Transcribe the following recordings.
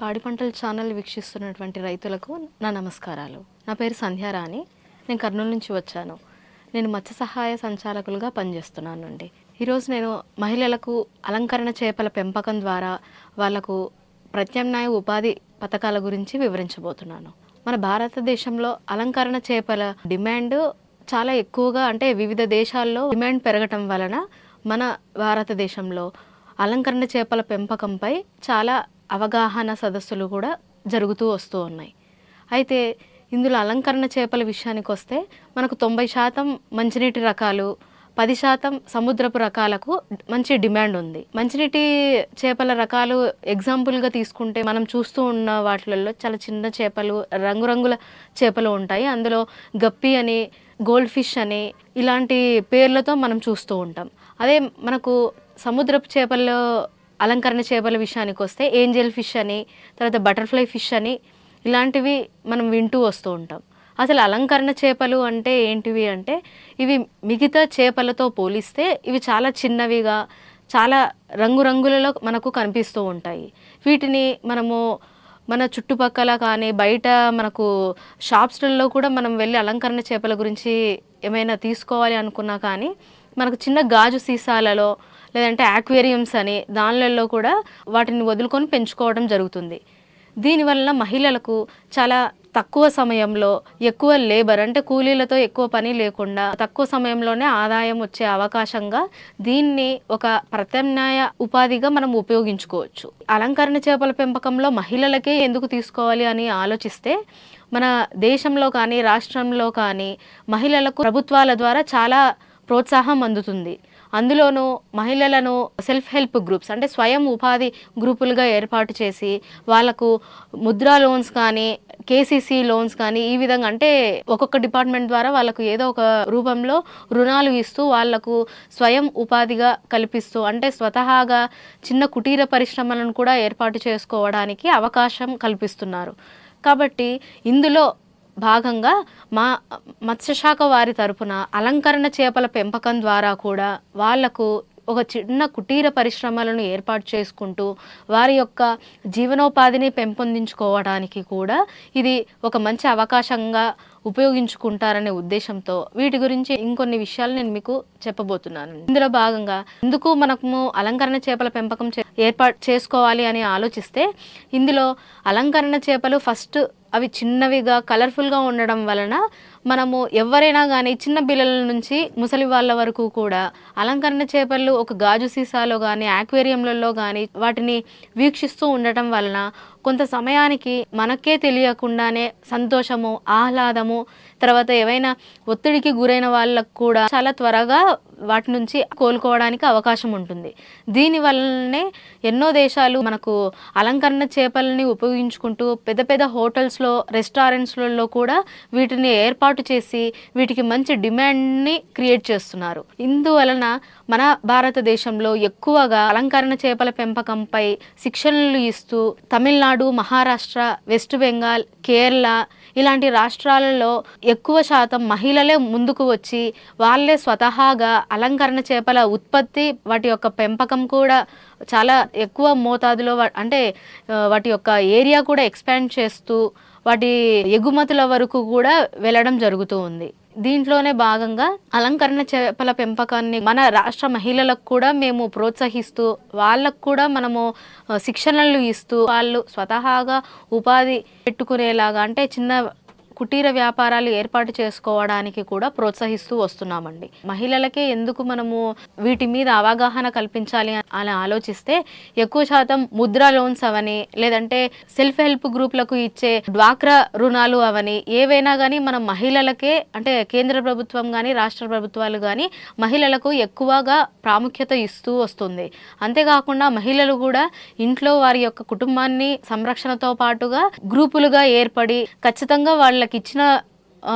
పాడి పంటల ఛానల్ వీక్షిస్తున్నటువంటి రైతులకు నా నమస్కారాలు. నా పేరు సంధ్యారాణి నేను కర్నూలు నుంచి వచ్చాను. నేను మత్స్య సహాయ సంచాలకులుగా పనిచేస్తున్నాను అండి ఈరోజు నేను మహిళలకు అలంకరణ చేపల పెంపకం ద్వారా వాళ్ళకు ప్రత్యామ్నాయ ఉపాధి పథకాల గురించి వివరించబోతున్నాను. మన భారతదేశంలో అలంకరణ చేపల డిమాండ్ చాలా ఎక్కువగా అంటే వివిధ దేశాల్లో డిమాండ్ పెరగటం వలన మన భారతదేశంలో అలంకరణ చేపల పెంపకంపై చాలా అవగాహన సదస్సులు కూడా జరుగుతూ వస్తూ ఉన్నాయి. అయితే ఇందులో అలంకరణ చేపల విషయానికి వస్తే మనకు తొంభై శాతం మంచినీటి రకాలు పది శాతం సముద్రపు రకాలకు మంచి డిమాండ్ ఉంది. మంచినీటి చేపల రకాలు ఎగ్జాంపుల్గా తీసుకుంటే మనం చూస్తూ ఉన్న వాటిలలో చాలా చిన్న చేపలు రంగురంగుల చేపలు ఉంటాయి. అందులో గప్పి అని గోల్డ్ ఫిష్ అని ఇలాంటి పేర్లతో మనం చూస్తూ ఉంటాం. అదే మనకు సముద్రపు చేపల్లో అలంకరణ చేపల విషయానికి వస్తే ఏంజల్ ఫిష్ అని తర్వాత బటర్ఫ్లై ఫిష్ అని ఇలాంటివి మనం వింటూ వస్తూ ఉంటాం. అసలు అలంకరణ చేపలు అంటే ఏంటివి అంటే ఇవి మిగతా చేపలతో పోలిస్తే ఇవి చాలా చిన్నవిగా చాలా రంగురంగులలో మనకు కనిపిస్తూ ఉంటాయి. వీటిని మనము మన చుట్టుపక్కల కానీ బయట మనకు షాప్స్లలో కూడా మనం వెళ్ళి అలంకరణ చేపల గురించి ఏమైనా తీసుకోవాలి అనుకున్నా కానీ మనకు చిన్న గాజు సీసాలలో లేదంటే ఆక్వేరియమ్స్ అని దానిలలో కూడా వాటిని వదులుకొని పెంచుకోవడం జరుగుతుంది. దీనివల్ల మహిళలకు చాలా తక్కువ సమయంలో ఎక్కువ లేబర్ అంటే కూలీలతో ఎక్కువ పని లేకుండా తక్కువ సమయంలోనే ఆదాయం వచ్చే అవకాశంగా దీన్ని ఒక ప్రత్యామ్నాయ ఉపాధిగా మనం ఉపయోగించుకోవచ్చు. అలంకరణ చేపల పెంపకంలో మహిళలకే ఎందుకు తీసుకోవాలి అని ఆలోచిస్తే మన దేశంలో కానీ రాష్ట్రంలో కానీ మహిళలకు ప్రభుత్వాల ద్వారా చాలా ప్రోత్సాహం అందుతుంది. అందులోనూ మహిళలను సెల్ఫ్ హెల్ప్ గ్రూప్స్ అంటే స్వయం ఉపాధి గ్రూపులుగా ఏర్పాటు చేసి వాళ్ళకు ముద్రా లోన్స్ కానీ కేసీసీ లోన్స్ కానీ ఈ విధంగా అంటే ఒక్కొక్క డిపార్ట్మెంట్ ద్వారా వాళ్ళకు ఏదో ఒక రూపంలో రుణాలు ఇస్తూ వాళ్ళకు స్వయం ఉపాధిగా కల్పిస్తూ అంటే స్వతహాగా చిన్న కుటీర పరిశ్రమలను కూడా ఏర్పాటు చేసుకోవడానికి అవకాశం కల్పిస్తున్నారు. కాబట్టి ఇందులో భాగంగా మా మత్స్యశాఖ వారి తరపున అలంకరణ చేపల పెంపకం ద్వారా కూడా వాళ్ళకు ఒక చిన్న కుటీర పరిశ్రమలను ఏర్పాటు చేసుకుంటూ వారి యొక్క జీవనోపాధిని పెంపొందించుకోవడానికి కూడా ఇది ఒక మంచి అవకాశంగా ఉపయోగించుకుంటారనే ఉద్దేశంతో వీటి గురించి ఇంకొన్ని విషయాలు నేను మీకు చెప్పబోతున్నాను. ఇందులో భాగంగా ఎందుకు మనము అలంకరణ చేపల పెంపకం చే- ఏర్పాటు చేసుకోవాలి అని ఆలోచిస్తే ఇందులో అలంకరణ చేపలు ఫస్ట్ అవి చిన్నవిగా కలర్ఫుల్గా ఉండడం వలన మనము ఎవరైనా కానీ చిన్న పిల్లల నుంచి ముసలి వాళ్ళ వరకు కూడా అలంకరణ చేపలు ఒక గాజు సీసాలో కానీ ఆక్వేరియంలలో కానీ వాటిని వీక్షిస్తూ ఉండటం వలన కొంత సమయానికి మనకే తెలియకుండానే సంతోషము ఆహ్లాదము తర్వాత ఏవైనా ఒత్తిడికి గురైన వాళ్ళకు కూడా చాలా త్వరగా వాటి నుంచి కోలుకోవడానికి అవకాశం ఉంటుంది. దీని వల్లనే ఎన్నో దేశాలు మనకు అలంకరణ చేపలని ఉపయోగించుకుంటూ పెద్ద పెద్ద హోటల్స్లో రెస్టారెంట్స్లలో కూడా వీటిని ఏర్పాటు చేసి వీటికి మంచి డిమాండ్ని క్రియేట్ చేస్తున్నారు. ఇందువలన మన భారతదేశంలో ఎక్కువగా అలంకరణ చేపల పెంపకంపై శిక్షణలు ఇస్తూ తమిళనాడు మహారాష్ట్ర వెస్ట్ బెంగాల్ కేరళ ఇలాంటి రాష్ట్రాలలో ఎక్కువ శాతం మహిళలే ముందుకు వచ్చి వాళ్ళే స్వతహాగా అలంకరణ చేపల ఉత్పత్తి వాటి యొక్క పెంపకం కూడా చాలా ఎక్కువ మోతాదులో అంటే వాటి యొక్క ఏరియా కూడా ఎక్స్పాండ్ చేస్తూ వాటి ఎగుమతుల వరకు కూడా వెళ్ళడం జరుగుతూ ఉంది. దీంట్లోనే భాగంగా అలంకరణ చేపల పెంపకాన్ని మన రాష్ట్ర మహిళలకు కూడా మేము ప్రోత్సహిస్తూ వాళ్ళకు కూడా మనము శిక్షణలు ఇస్తూ వాళ్ళు స్వతహాగా ఉపాధి పెట్టుకునేలాగా అంటే చిన్న కుటీర వ్యాపారాలు ఏర్పాటు చేసుకోవడానికి కూడా ప్రోత్సహిస్తూ వస్తున్నామండి. మహిళలకే ఎందుకు మనము వీటి మీద అవగాహన కల్పించాలి అని ఆలోచిస్తే ఎక్కువ శాతం ముద్రా లోన్స్ అవని లేదంటే సెల్ఫ్ హెల్ప్ గ్రూప్లకు ఇచ్చే డ్వాక్రా రుణాలు అవని ఏవైనా కానీ మనం మహిళలకే అంటే కేంద్ర ప్రభుత్వం కానీ రాష్ట్ర ప్రభుత్వాలు కానీ మహిళలకు ఎక్కువగా ప్రాముఖ్యత ఇస్తూ వస్తుంది. అంతేకాకుండా మహిళలు కూడా ఇంట్లో వారి యొక్క కుటుంబాన్ని సంరక్షణతో పాటుగా గ్రూపులుగా ఏర్పడి ఖచ్చితంగా వాళ్ళ వాళ్ళకి ఇచ్చిన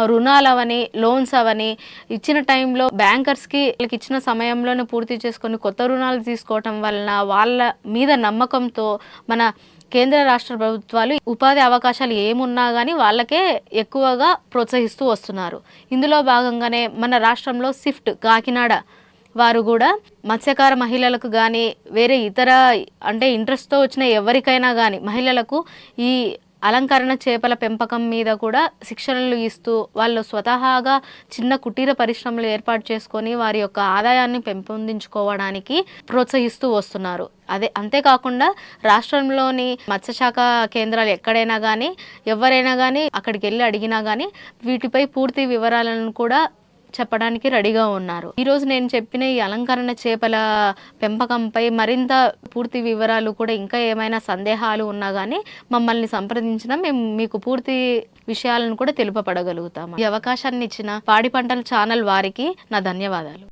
రుణాలు అవని లోన్స్ అవని ఇచ్చిన టైంలో బ్యాంకర్స్కి వాళ్ళకి ఇచ్చిన సమయంలోనే పూర్తి చేసుకొని కొత్త రుణాలు తీసుకోవటం వలన వాళ్ళ మీద నమ్మకంతో మన కేంద్ర రాష్ట్ర ప్రభుత్వాలు ఉపాధి అవకాశాలు ఏమున్నా కానీ వాళ్ళకే ఎక్కువగా ప్రోత్సహిస్తూ వస్తున్నారు. ఇందులో భాగంగానే మన రాష్ట్రంలో స్విఫ్ట్ కాకినాడ వారు కూడా మత్స్యకార మహిళలకు కానీ వేరే ఇతర అంటే ఇంట్రెస్ట్తో వచ్చిన ఎవరికైనా కానీ మహిళలకు ఈ అలంకరణ చేపల పెంపకం మీద కూడా శిక్షణలు ఇస్తూ వాళ్ళు స్వతహాగా చిన్న కుటీర పరిశ్రమలు ఏర్పాటు చేసుకొని వారి యొక్క ఆదాయాన్ని పెంపొందించుకోవడానికి ప్రోత్సహిస్తూ వస్తున్నారు. అదే అంతేకాకుండా రాష్ట్రంలోని మత్స్యశాఖ కేంద్రాలు ఎక్కడైనా కానీ ఎవరైనా కానీ అక్కడికి వెళ్ళి అడిగినా కానీ వీటిపై పూర్తి వివరాలను కూడా చెప్పడానికి రెడీగా ఉన్నారు. ఈరోజు నేను చెప్పిన ఈ అలంకరణ చేపల పెంపకంపై మరింత పూర్తి వివరాలు కూడా ఇంకా ఏమైనా సందేహాలు ఉన్నా కానీ మమ్మల్ని సంప్రదించిన మేము మీకు పూర్తి విషయాలను కూడా తెలుపపడగలుగుతాము ఈ అవకాశాన్ని ఇచ్చిన పాడి పంటల ఛానల్ వారికి నా ధన్యవాదాలు.